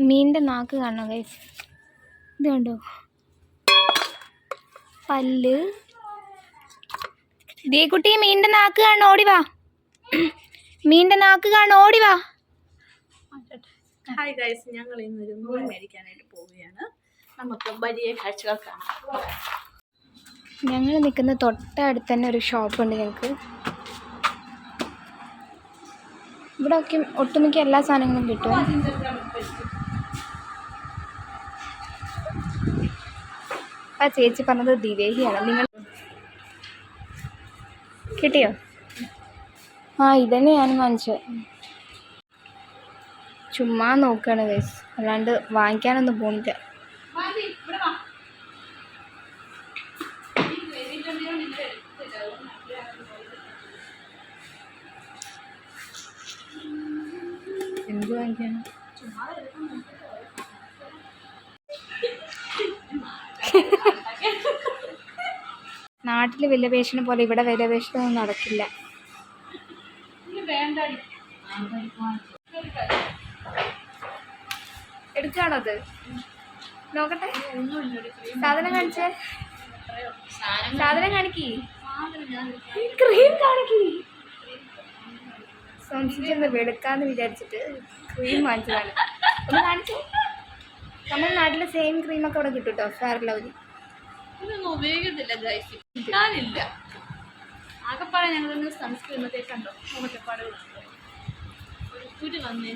മീനിന്റെ നാക്ക് കാണണം ഗൈസ് ഇത് കണ്ടോ? പല്ല്. ദേ കുട്ടി മീനിന്റെ നാക്ക് കാണണം ഓടി വാ. മീനിന്റെ നാക്ക് കാണണം ഓടി വാ. ഹായ് ഗൈസ് ഞങ്ങൾ ഇന്നൊരു മീൻ മേടിക്കാനായിട്ട് പോവുകയാണ്. നമുക്ക് വലിയ കാഴ്ചകൾ കാണാം. ഞങ്ങൾ നിൽക്കുന്ന തൊട്ടടുത്ത് തന്നെ ഒരു ഷോപ്പുണ്ട് ഞങ്ങൾക്ക്. ഇവിടെ ഒക്കെ ഒട്ടുമിക്ക എല്ലാ സാധനങ്ങളും കിട്ടും. ആ ചേച്ചി പറഞ്ഞത് ദിവേഹിയാണ് നിങ്ങൾ കിട്ടിയോ? ആ ഇതന്നെ ഞാൻ വാങ്ങിച്ചത് ചുമ്മാ നോക്കുകയാണ് ഗൈസ്. അല്ലാണ്ട് വാങ്ങിക്കാനൊന്നും പോണില്ല. എന്ത് വാങ്ങിക്കാനാ? നാട്ടിൽ വിലപേശന പോലെ ഇവിടെ വിലപേശനൊന്നും നടക്കില്ല. എടുക്കാണോ അത് നോക്കട്ടെ. സാധനം കാണിച്ചേ. സാധനം കാണിക്കി. ക്രീം കാണിക്കി. സംശയിച്ചൊന്ന് വെളുക്കാന്ന് വിചാരിച്ചിട്ട് ക്രീം വാങ്ങിച്ചതാണ്. ഒന്ന് കാണിച്ചു. നമ്മുടെ നാട്ടിലെ സെയിം ക്രീമൊക്കെ ഇവിടെ കിട്ടും കേട്ടോ ഫെയർ ലവ്ലി ഇതൊന്നും ഉപയോഗിക്കത്തില്ല ഗൈസ് ആകെ പറയാൻ ഞങ്ങൾ മറ്റേ കണ്ടോ? മുഖത്തെപ്പാട് ഒരു കുരു വന്നേ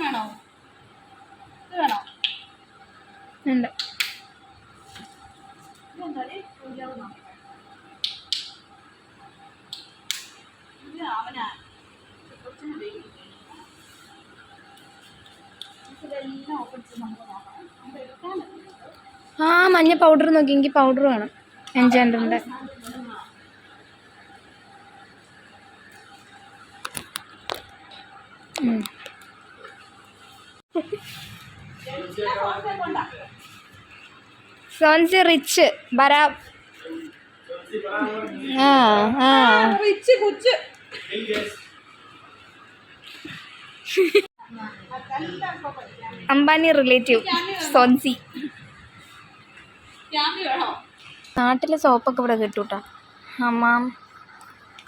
വേണോ? ഇത് വേണോ? ഉണ്ട്. അവനാ. ഇതെല്ലാം ഓപ്പൺ ചെയ്ത് നമുക്ക് ആ മഞ്ഞ പൗഡർ നോക്കി. എനിക്ക് പൗഡർ വേണം. എൻജാൻഡറിന്റെ സോൻസി റിച്ച് ബരാ. ആ ആ. റിച്ച് കുച്ച് അംബാനി റിലേറ്റീവ് സോൻസി. നാട്ടിലെ സോപ്പൊക്കെ ഇവിടെ കിട്ടും കേട്ടോ ഹമാം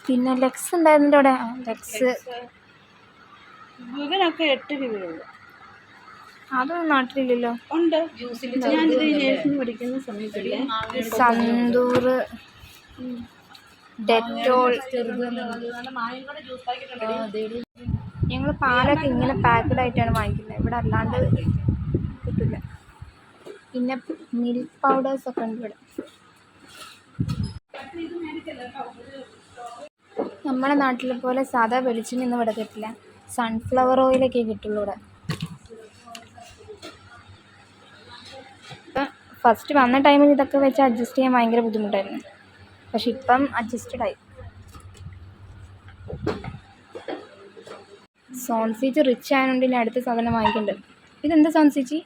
പിന്നെ ലെക്സ് ഉണ്ടായിരുന്നു അവിടെ? ആ, ലെക്സ്. ഇതിനൊക്കെ എട്ട് രൂപയുള്ളൂ. അതൊന്നും നാട്ടിലില്ലല്ലോ. ഉണ്ട്. പഠിക്കുന്ന സമയത്തില്ലേ? സന്തൂർ ഡെറ്റോൾ. ഞങ്ങൾ പാലൊക്കെ ഇങ്ങനെ പാക്കഡ് ആയിട്ടാണ് വാങ്ങിക്കുന്നത്. ഇവിടെ അല്ലാണ്ട് പിന്നെ മിൽക്ക് പൗഡേഴ്സ് ഒക്കെ ഉണ്ട് ഇവിടെ. നമ്മുടെ നാട്ടിലെ പോലെ സാധാ വെളിച്ചെണ്ണ ഒന്നും ഇവിടെ കിട്ടില്ല. സൺഫ്ലവർ ഓയിലൊക്കെ കിട്ടുള്ളൂ ഇവിടെ. ഫസ്റ്റ് വന്ന ടൈമിൽ ഇതൊക്കെ വെച്ച് അഡ്ജസ്റ്റ് ചെയ്യാൻ ഭയങ്കര ബുദ്ധിമുട്ടായിരുന്നു. പക്ഷെ ഇപ്പം അഡ്ജസ്റ്റഡ് ആയി. സോൺസീച്ച് റിച്ച് ആയതുകൊണ്ട് ഇനി അടുത്ത സാധനം വാങ്ങിക്കുന്നുണ്ട് ഇതെന്താ സോൺസീച്ചി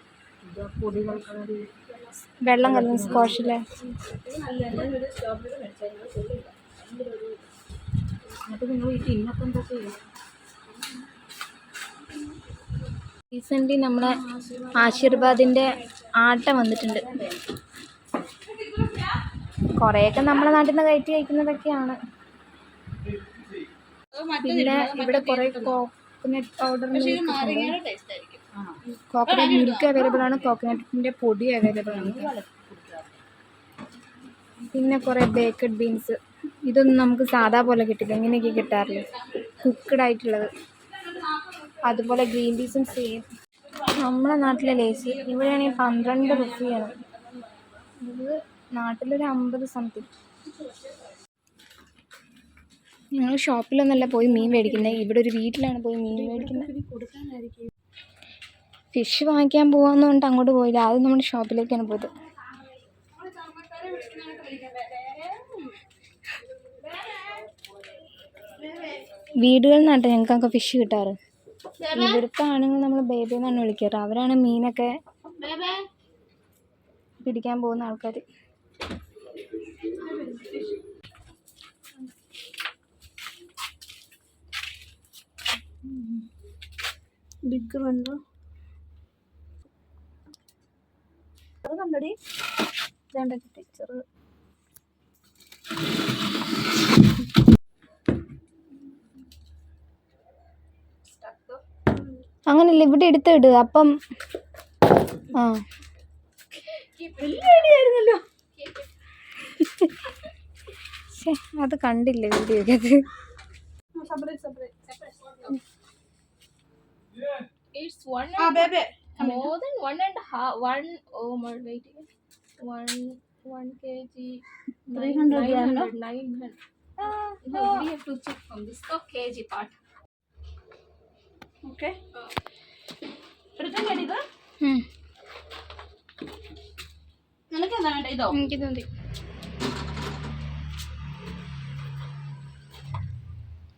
വെള്ളം കലർന്ന സ്ക്വാഷിലെ റീസെന്റ് നമ്മളെ ആശീർവാദിന്റെ ആട്ട വന്നിട്ടുണ്ട്. കുറേയൊക്കെ നമ്മുടെ നാട്ടിൽ നിന്ന് കയറ്റി കഴിക്കുന്നതൊക്കെയാണ്. പിന്നെ ഇവിടെ കുറേ coconut powder coconut milk available ആണ്. കോക്കനട്ടിന്റെ പൊടി അവൈലബിൾ ആണ്. പിന്നെ കുറേ ബേക്കഡ് ബീൻസ് ഇതൊന്നും നമുക്ക് സാധാ പോലെ കിട്ടില്ല. ഇങ്ങനെയൊക്കെ കിട്ടാറില്ല. കുക്കഡ് ആയിട്ടുള്ളത്. അതുപോലെ ഗ്രീൻ പീസും സെയിം നമ്മുടെ നാട്ടിലെ ലേസ്. ഇവിടെയാണെങ്കിൽ പന്ത്രണ്ട് റുപ്പിയാണ് ഇത് നാട്ടിലൊരു അമ്പത് സംതിങ് ഞങ്ങൾ ഷോപ്പിലൊന്നല്ല പോയി മീൻ മേടിക്കുന്നത്. ഇവിടെ ഒരു വീട്ടിലാണ് പോയി മീൻ മേടിക്കുന്നത്. ഫിഷ് വാങ്ങിക്കാൻ പോകാമെന്നുകൊണ്ട് അങ്ങോട്ട് പോയില്ല. ആദ്യം നമ്മുടെ ഷോപ്പിലേക്കാണ് പോയത്. വീടുകളിൽ നിന്നാട്ടോ ഞങ്ങൾക്കൊക്കെ ഫിഷ് കിട്ടാറ്. ഇവിടുത്തെ ആണുങ്ങൾ നമ്മൾ ബേബി എന്നാണ് വിളിക്കാറ്. അവരാണ് മീനൊക്കെ പിടിക്കാൻ പോകുന്ന ആൾക്കാർ. ബിഗ് വേണ്ടോ അത് കണ്ടടി? വേണ്ട ടീച്ചർ അങ്ങനല്ല ഇവിടെ എടുത്ത് ഇട് അപ്പം ആ. അത് കണ്ടില്ല വീഡിയോ സപ്ര ഇറ്റ്സ് വൺ ആ ബേബേ more than one and half one oh my wait one one kg 300 gram, no? 900 uh, no, we have to check from this oh, kg part okay ഇത് ഉം. നിനക്ക് എന്താ വേണ്ട ഇതോ എനിക്കിത് മതി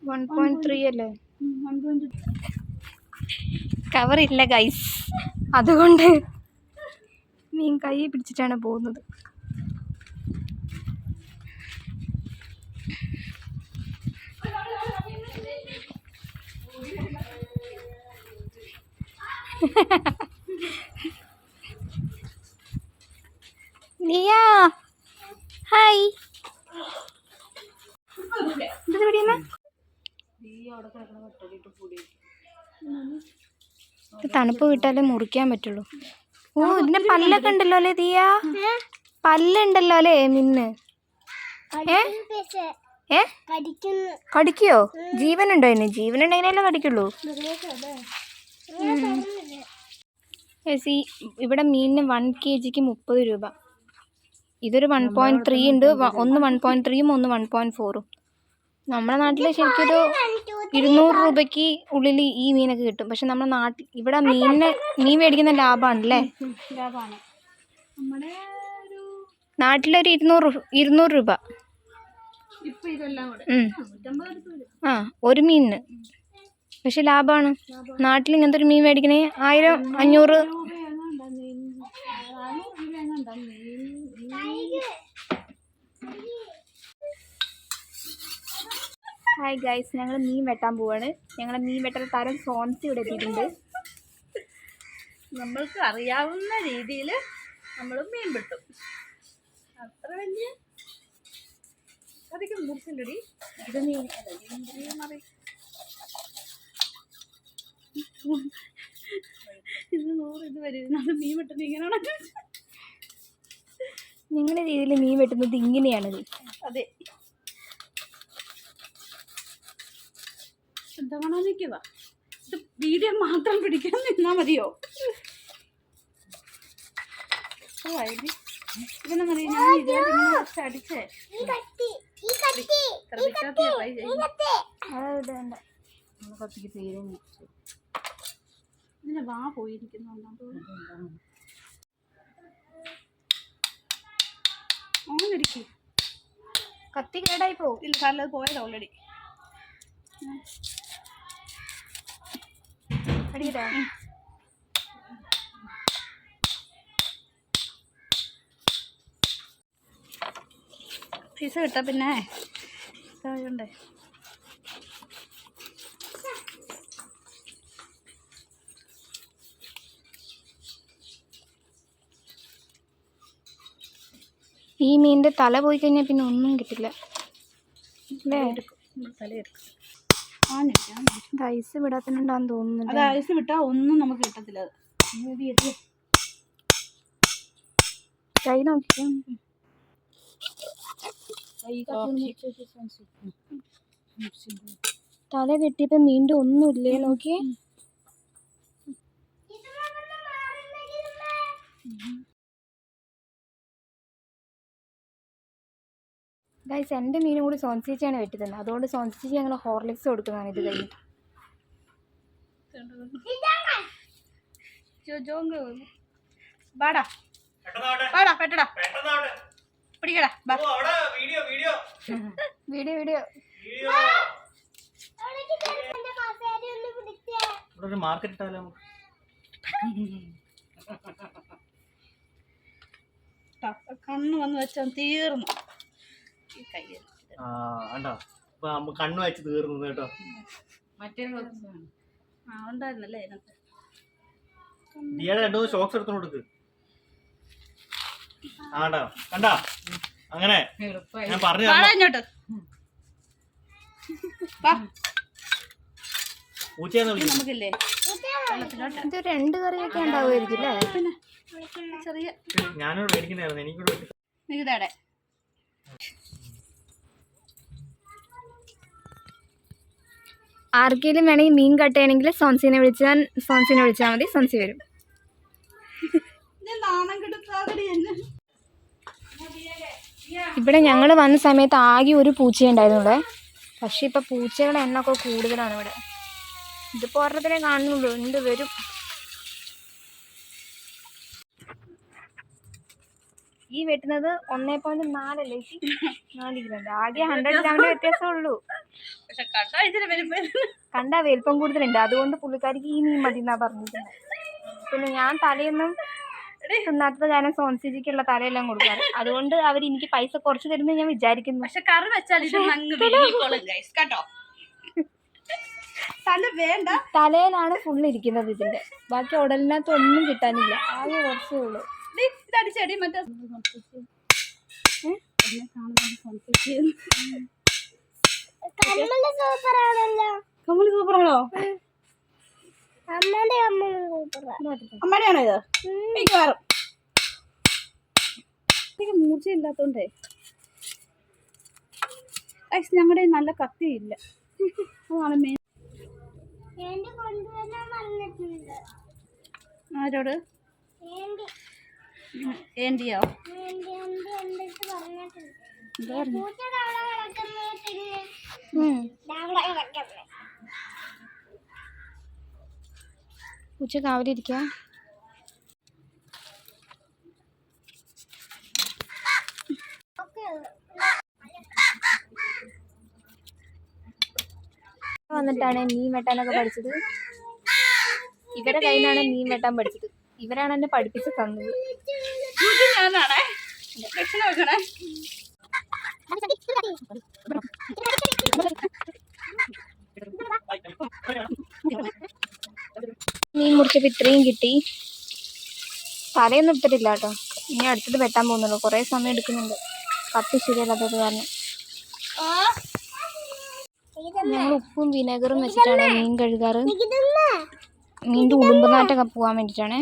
വൺ പോയിന്റ് ത്രീ അല്ലേ കവർ ഗൈസ് അതുകൊണ്ട് മീൻ കൈ പിടിച്ചിട്ടാണ് പോകുന്നത്. നിയ ഹായ് ഇത് പിടിയുന്ന? ഇത് തണുപ്പ് വിട്ടാലേ മുറിക്കാൻ പറ്റുള്ളൂ. ഓ ഇതിന്റെ പല്ലൊക്കെ ഉണ്ടല്ലോ അല്ലേ തീയ പല്ലുണ്ടല്ലോ അല്ലേ മിന്ന്? ഏ? കടിക്കോ? ജീവനുണ്ടോ ഇനി ജീവനുണ്ടെങ്കിലല്ലേ കടിക്കുള്ളൂ? ഈ ഇവിടെ മീനിന് വൺ കെ ജിക്ക് മുപ്പത് രൂപ. ഇതൊരു വൺ പോയിന്റ് ത്രീ ഉണ്ട്. ഒന്ന് വൺ പോയിന്റ് ത്രീയും ഒന്ന് വൺ പോയിന്റ് ഫോറും നമ്മുടെ നാട്ടിൽ ശരിക്കൊരു ഇരുന്നൂറ് രൂപയ്ക്ക് ഉള്ളിൽ ഈ മീനൊക്കെ കിട്ടും. പക്ഷെ നമ്മുടെ നാട്ടിൽ ഇവിടെ മീനിനെ മീൻ മേടിക്കുന്ന ലാഭമാണല്ലേ ലാഭാണ്. നമ്മുടെ ഒരു നാട്ടിലൊരു ഇരുന്നൂറ് ഇരുന്നൂറ് രൂപ. ഇപ്പൊ ഇതെല്ലാം കൂടെ. ഉം. നൂറ്റമ്പത് അടുത്ത് വരും ആ ഒരു മീനിന്. പക്ഷെ ലാഭമാണ് നാട്ടിൽ ഇങ്ങനത്തെ ഒരു മീൻ മേടിക്കണേ ആയിരം അഞ്ഞൂറ്. മീൻ? മീൻ? ഹായ് ഗൈസ് ഞങ്ങൾ മീൻ വെട്ടാൻ പോവാണ്. ഞങ്ങൾ മീൻ വെട്ടൽ താരം സോൺസി ഇവിടെ എത്തിയിട്ടുണ്ട്. നമ്മൾക്ക് അറിയാവുന്ന രീതിയിൽ നമ്മൾ മീൻ വെട്ടും. അത്ര വലിയ അധികം മുറിച്ചില്ലടി. ഇത് മീൻ ഇത് നൂറ് ഇത് വരും. നമ്മൾ മീൻ വെട്ടുന്നത് ഇങ്ങനെയാണ്? ഞങ്ങളുടെ രീതിയിൽ മീൻ വെട്ടുന്നത് ഇങ്ങനെയാണ്. അതെ. കാണാൻ നിൽക്കുക ഇത് വീഡിയോ മാത്രം പിടിക്കാൻ നിന്നാ മതിയോ? അടിച്ചേ. ഇതിന്റെ വാ പോയിരിക്കുന്നുണ്ടോ അങ്ങനെ ഇരിക്കും കത്തി കേടായി പോകും ഇല്ല കാരണം അത് പോയത് ഓൾറെഡി അടിയിട്ടാ പീസ് കിട്ടാ പിന്നെ. ഇതായോണ്ടേ ഈ മീനിന്റെ തല പോയി കഴിഞ്ഞാൽ പിന്നെ ഒന്നും കിട്ടില്ല. തല എടുക്കും. ആഞ്ഞിരിക്കാം ഇത് ഐസ് വിടാത്തിനുണ്ടാന്ന് തോന്നുന്നു അത് ഐസ് വിട്ടാൽ ഒന്നും നമുക്ക് കിട്ടത്തില്ല അത് കൈ നോക്കി തല കെട്ടിയപ്പോ മീന്റെ ഒന്നുമില്ലേ നോക്കി ഗൈസ് എന്റെ മീനും കൂടി സോൻസിച്ചാണ് വെട്ടി തന്നെ അതുകൊണ്ട് സോൻസിച്ച് ഞങ്ങൾ ഹോർലിക്സ് കൊടുക്കുന്നതാണ് ഇത് കഴിഞ്ഞിട്ട് പിടിക്കടാ വീഡിയോ വീഡിയോ. ഇവിടെ ഒരു മാർക്കറ്റ് ഇട്ടാലോ കണ്ണ് വന്ന് വെച്ചാൽ തീർന്നു. ആ കണ്ടോ? ഇപ്പൊ നമ്മ കണ്ണു വെച്ച് തീർന്നു കേട്ടോ. മറ്റേ ആ ഉണ്ടായിരുന്നല്ലേ അതിനകത്ത്? ദിയയുടെ രണ്ടു മൂന്ന് ഷോക്സ് എടുത്തു കൊടുക്ക്. ആണ്ടാ കണ്ടാ? അങ്ങനെ. ഞാൻ പറഞ്ഞു നമുക്കില്ലേ? ഇത് രണ്ട് കറിയൊക്കെ ഉണ്ടാവുമായിരിക്കും അല്ലേ? പിന്നെ ചെറിയ ഞാനോട് മേടിക്കുന്നായിരുന്നു എനിക്കൂടെ മേടിച്ചു. ആർക്കെങ്കിലും വേണമെങ്കിൽ മീൻ കട്ട് ചെയ്യണമെങ്കിൽ സോൻസിനെ വിളിച്ചാൽ സോൻസിനെ വിളിച്ചാൽ മതി സോൻസി വരും. ഇവിടെ ഞങ്ങൾ വന്ന സമയത്ത് ആകെ ഒരു പൂച്ച ഉണ്ടായിരുന്നു ഇവിടെ. പക്ഷെ ഇപ്പം പൂച്ചകളുടെ എണ്ണമൊക്കെ കൂടുതലാണ് ഇവിടെ. ഇതിപ്പോൾ ഒരെണ്ണത്തിനെ കാണുന്നുള്ളൂ എന്ത് വരും? ഈ വെട്ടുന്നത് ഒന്നേ പോയിന്റ് നാലല്ലേ? നാല് കിലോ ആകെ ഹൺഡ്രഡ് ഗ്രാമിന്റെ വ്യത്യാസം ഉള്ളൂ കണ്ട വലിപ്പം കൂടുതലുണ്ട്. അതുകൊണ്ട് പുള്ളിക്കാരിക്ക് ഈ മീൻ മതി എന്നാ പറഞ്ഞിരിക്കുന്നത് പിന്നെ ഞാൻ തലയൊന്നും തിന്നാത്തത് കാരണം സോൻസിജിക്കുള്ള തലയെല്ലാം കൊടുക്കാറ്. അതുകൊണ്ട് അവർ എനിക്ക് പൈസ കുറച്ച് തരുന്ന ഞാൻ വിചാരിക്കുന്നു. പക്ഷെ കറി വെച്ചാൽ കേട്ടോ? തല വേണ്ട. തലയിലാണ് ഫുൾ ഇരിക്കുന്നത് ഇതിന്റെ. ബാക്കി ഉടലിനകത്ത് ഒന്നും കിട്ടാനില്ല. ആകെ കുറച്ചേ ഉള്ളൂ. ചെടി മറ്റേ. കമ്മൽ സൂപ്പറാണോ? അമ്മയുടെയാണോ ഇത്? മിക്കവാറും മൂർച്ചയില്ലാത്തോണ്ടേ ഞങ്ങളുടെ നല്ല കത്തിയില്ല. അതാണ് മെയിൻ ആരോട്? ഉച്ച കാവലിരിക്ക? വന്നിട്ടാണ് മീൻ വെട്ടാനൊക്കെ പഠിച്ചത്. ഇവരുടെ കയ്യിൽ നിന്നാണ് മീൻ വെട്ടാൻ പഠിച്ചത്. ഇവരാണ് എന്നെ പഠിപ്പിച്ച് തന്നത്. ദക്ഷിണ വെക്കണേ മീൻ മുറിച്ചപ്പോൾ ഇത്രയും കിട്ടി. തലയൊന്നും എടുത്തിട്ടില്ല കേട്ടോ. ഇനി അടുത്തത് വെട്ടാൻ പോകുന്നുള്ളൂ. കുറേ സമയം എടുക്കുന്നുണ്ട്. കത്തി ശരിയല്ലാത്തത് കാരണം. ഞങ്ങൾ ഉപ്പും വിനെഗറും വെച്ചിട്ടാണ് മീൻ കഴുകാറ്. മീന്റെ ഉടുമ്പനാറ്റൊക്കെ പോകാൻ വേണ്ടിയിട്ടാണ്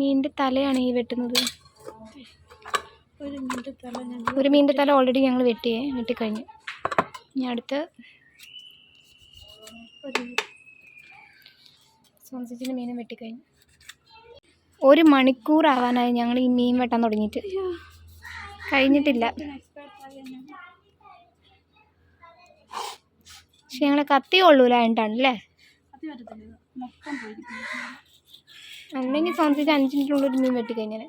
മീനിന്റെ തലയാണ് ഈ വെട്ടുന്നത്. ഒരു മീനിന്റെ തല ഒരു മീനിന്റെ തല ഓൾറെഡി ഞങ്ങൾ വെട്ടിയേ വെട്ടിക്കഴിഞ്ഞു. ഇനി അടുത്ത്. സോൺസിച്ചിന്റെ മീനും വെട്ടിക്കഴിഞ്ഞു. ഒരു മണിക്കൂർ ആവാനായി ഞങ്ങൾ ഈ മീൻ വെട്ടാൻ തുടങ്ങിയിട്ട്. കഴിഞ്ഞിട്ടില്ല. പക്ഷെ ഞങ്ങളെ കത്തി കൊള്ളൂല അല്ലെങ്കിൽ സോൺസിച്ച് അഞ്ച് മിനിറ്റിനുള്ളിൽ ഒരു മീൻ വെട്ടിക്കഴിഞ്ഞാൽ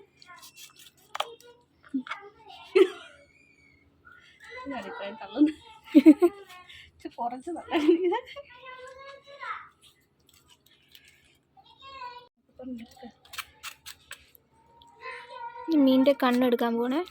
കുറച്ച് മീനിന്റെ കണ്ണെടുക്കാൻ പോണേ.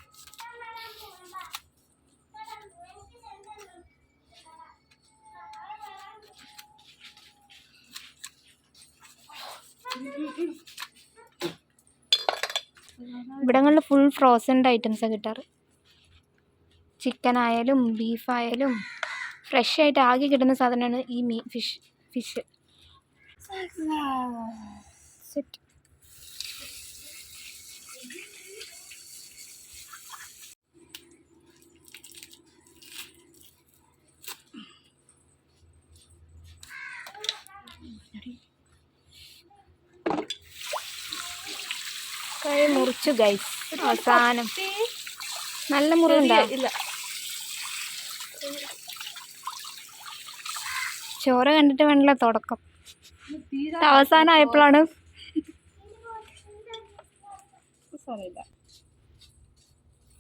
ഇവിടങ്ങളിൽ ഫുൾ ഫ്രോസൺഡ് ഐറ്റംസാണ് കിട്ടാറ്. ചിക്കൻ ആയാലും ബീഫ് ആയാലും ഫ്രഷ് ആയിട്ട് ആകെ കിട്ടുന്ന സാധനമാണ് ഈ മീ ഫിഷ് ഫിഷ് സെറ്റ് മുറിച്ചു ഗൈസ് അവസാനം നല്ല മുറിവുണ്ടോ ഇല്ല ചോര കണ്ടിട്ട് വേണല്ലോ തുടക്കം. അവസാനം ആയപ്പോഴാണ്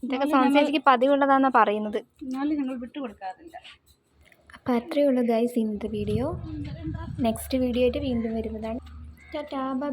ഇതൊക്കെ സംശയിച്ചിക്ക് പതിവുള്ളതാന്നാ പറയുന്നത്. അപ്പൊ അത്രയേ ഉള്ളൂ ഗൈസ് ഇന്നത്തെ വീഡിയോ നെക്സ്റ്റ് വീഡിയോ ആയിട്ട് വീണ്ടും വരുന്നതാണ്. Tata bye